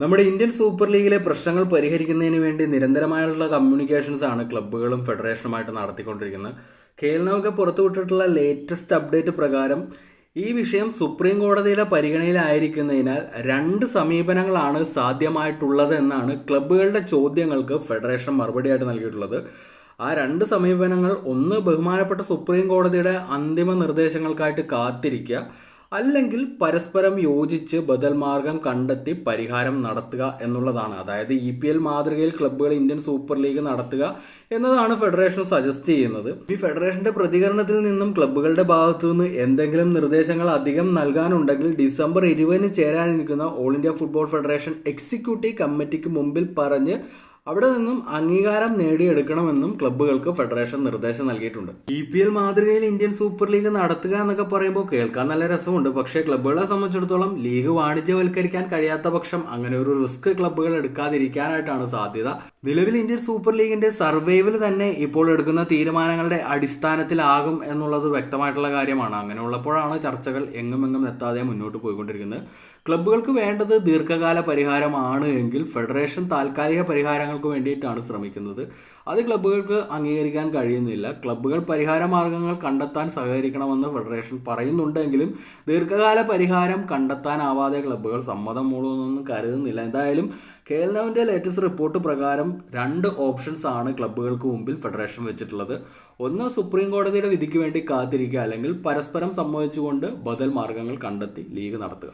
നമ്മുടെ Indian super ലീഗിലെ പ്രശ്നങ്ങൾ പരിഹരിക്കുന്നതിന് വേണ്ടി നിരന്തരമായുള്ള കമ്മ്യൂണിക്കേഷൻസ് ആണ് ക്ലബ്ബുകളും ഫെഡറേഷനുമായിട്ട് നടത്തിക്കൊണ്ടിരിക്കുന്നത്. കേരളമൊക്കെ പുറത്തുവിട്ടിട്ടുള്ള ലേറ്റസ്റ്റ് അപ്ഡേറ്റ് പ്രകാരം ഈ വിഷയം സുപ്രീം കോടതിയുടെ പരിഗണനയിലായിരിക്കുന്നതിനാൽ രണ്ട് സമീപനങ്ങളാണ് സാധ്യമായിട്ടുള്ളത് എന്നാണ് ക്ലബ്ബുകളുടെ ചോദ്യങ്ങൾക്ക് ഫെഡറേഷൻ മറുപടിയായിട്ട് നൽകിയിട്ടുള്ളത്. ആ രണ്ട് സമീപനങ്ങൾ ഒന്ന് ബഹുമാനപ്പെട്ട സുപ്രീം കോടതിയുടെ അന്തിമ നിർദ്ദേശങ്ങൾക്കായിട്ട് കാത്തിരിക്കുക. അല്ലെങ്കിൽ പരസ്പരം യോജിച്ച് ബദൽ മാർഗം കണ്ടെത്തി പരിഹാരം നടത്തുക എന്നുള്ളതാണ്. അതായത് ഇ പി എൽ മാതൃകയിൽ ക്ലബ്ബുകൾ ഇന്ത്യൻ സൂപ്പർ ലീഗ് നടത്തുക എന്നതാണ് ഫെഡറേഷൻ സജസ്റ്റ് ചെയ്യുന്നത്. ഈ ഫെഡറേഷന്റെ പ്രതികരണത്തിൽ നിന്നും ക്ലബ്ബുകളുടെ ഭാഗത്തു നിന്ന് എന്തെങ്കിലും നിർദ്ദേശങ്ങൾ അധികം നൽകാനുണ്ടെങ്കിൽ ഡിസംബർ ഇരുപതിന് ചേരാനിരിക്കുന്ന all India football federation executive കമ്മിറ്റിക്ക് മുമ്പിൽ പറഞ്ഞ് അവിടെ നിന്നും അംഗീകാരം നേടിയെടുക്കണമെന്നും ക്ലബ്ബുകൾക്ക് ഫെഡറേഷൻ നിർദ്ദേശം നൽകിയിട്ടുണ്ട്. ഇ പി എൽ മാതൃകയിൽ ഇന്ത്യൻ സൂപ്പർ ലീഗ് നടത്തുക എന്നൊക്കെ പറയുമ്പോൾ കേൾക്കാൻ നല്ല രസമുണ്ട്. പക്ഷേ ക്ലബ്ബുകളെ സംബന്ധിച്ചിടത്തോളം ലീഗ് വാണിജ്യവൽക്കരിക്കാൻ കഴിയാത്ത പക്ഷം അങ്ങനെ ഒരു റിസ്ക് ക്ലബ്ബുകൾ എടുക്കാതിരിക്കാനായിട്ടാണ് സാധ്യത. നിലവിൽ ഇന്ത്യൻ സൂപ്പർ ലീഗിന്റെ സർവൈവൽ തന്നെ ഇപ്പോൾ എടുക്കുന്ന തീരുമാനങ്ങളുടെ അടിസ്ഥാനത്തിലാകും എന്നുള്ളത് വ്യക്തമായിട്ടുള്ള കാര്യമാണ്. അങ്ങനെ ഉള്ളപ്പോഴാണ് ചർച്ചകൾ എങ്ങും എങ്ങും എത്താതെ മുന്നോട്ട് പോയിക്കൊണ്ടിരിക്കുന്നത്. ക്ലബ്ബുകൾക്ക് വേണ്ടത് ദീർഘകാല പരിഹാരമാണ് എങ്കിൽ ഫെഡറേഷൻ താൽക്കാലിക പരിഹാരങ്ങൾക്ക് വേണ്ടിയിട്ടാണ് ശ്രമിക്കുന്നത്. അത് ക്ലബ്ബുകൾക്ക് അംഗീകരിക്കാൻ കഴിയുന്നില്ല. ക്ലബ്ബുകൾ പരിഹാര മാർഗങ്ങൾ കണ്ടെത്താൻ സഹകരിക്കണമെന്ന് ഫെഡറേഷൻ പറയുന്നുണ്ടെങ്കിലും ദീർഘകാല പരിഹാരം കണ്ടെത്താനാവാതെ ക്ലബ്ബുകൾ സമ്മതം മൂടുമെന്നൊന്നും കരുതുന്നില്ല. എന്തായാലും കേരളവിന്റെ ലേറ്റസ്റ്റ് റിപ്പോർട്ട് പ്രകാരം രണ്ട് ഓപ്ഷൻസ് ആണ് ക്ലബ്ബുകൾക്ക് മുമ്പിൽ ഫെഡറേഷൻ വെച്ചിട്ടുള്ളത്. ഒന്ന് സുപ്രീം കോടതിയുടെ വിധിക്ക് വേണ്ടി കാത്തിരിക്കുക അല്ലെങ്കിൽ പരസ്പരം സമ്മതിച്ചുകൊണ്ട് ബദൽ മാർഗങ്ങൾ കണ്ടെത്തി ലീഗ് നടത്തുക.